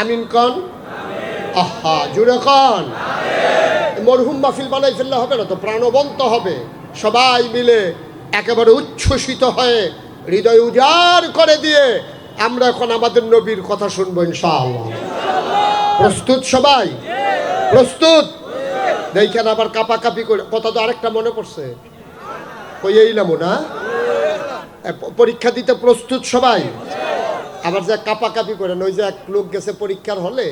আমিন কন? আহা, জুড়ে কন? মরহুম মাহফিল বানাই ফেললে হবে না তো, প্রাণবন্ত হবে। সবাই মিলে একেবারে উচ্ছ্বসিত হয়ে হৃদয় উজাড় করে দিয়ে আমরা এখন আমাদের নবীর কথা শুনব ইনশাআল্লাহ। প্রস্তুত সবাই? প্রস্তুত? দেখেন আবার কাপাকাপি করে, কথা তো আরেকটা মনে পড়ছে। কই এইলাম না? পরীক্ষা দিতে প্রস্তুত সবাই? আবার যে কাপাকাপি করেন, ওই যে এক লোক গেছে পরীক্ষার হলে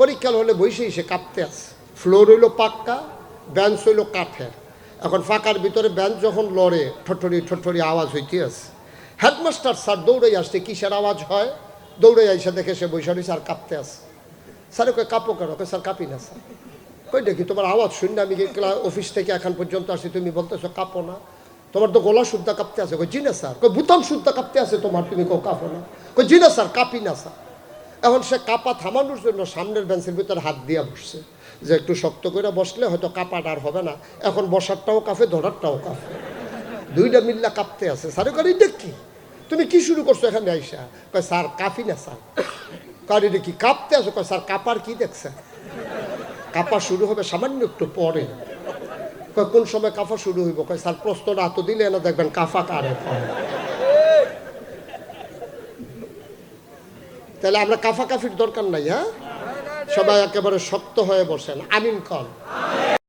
পরীক্ষার হলে বসেই সে কাঁপতে আছে। ফ্লোর হইল পাক্কা বেঞ্চ হইল কাঠের। এখন ফাঁকার ভিতরে বেঞ্চ যখন লড়ে, ঠটরি ঠটরি আওয়াজ হইতে আছে। হেডমাস্টার স্যার দৌড়ে আসছে, কিসের আওয়াজ হয়? দৌড়ে আইসা দেখে সে বৈশা রয়েছে আর কাঁপতে আছে। স্যার কই কাঁপো কেন? ওকে স্যার কাঁপি না, স্যার। কই দেখি, তোমার আওয়াজ শুনে আমি অফিস থেকে এখন পর্যন্ত আসি, তুমি বলতেছো কাঁপো না। তোমার তো গলা শুদ্ধা কাঁপতে আছে। কই জি না স্যার। কই বুতাম শুদ্ধা কাঁপতে আছে তোমার। তুমি কো কাঁপো না। কই জি না স্যার, কাঁপি না স্যার। এখন সে কাঁপা থামানোর জন্য সামনের বেঞ্চের ভিতরে হাত দিয়া বসছে। যে একটু শক্ত করে বসলে হয়তো কাপাটা আর হবে না। এখন বসারটাও কাঁপে, ধরারটাও কাঁপে। দুইটা মিল্লা কাঁপতে আছে। স্যার কই এটা কি? তুমি কি শুরু করছ এখানে আইসা? কয়, স্যার, কাঁপি না স্যার। কয়, এটা কি কাঁপতে আছো? কয়, স্যার, কাপার কি দেখছে কাপা শুরু হবে সামান্য একটু পরে। কয়, কোন সময় কাফা শুরু হইব? কয়, স্যার প্রশ্নটা এত দিলে না দেখবেন কাফা কারে? তাহলে আমরা কাফা কাফির দরকার নাই হ্যাঁ? সবাই একেবারে শক্ত হয়ে বসেন। আমিন কন।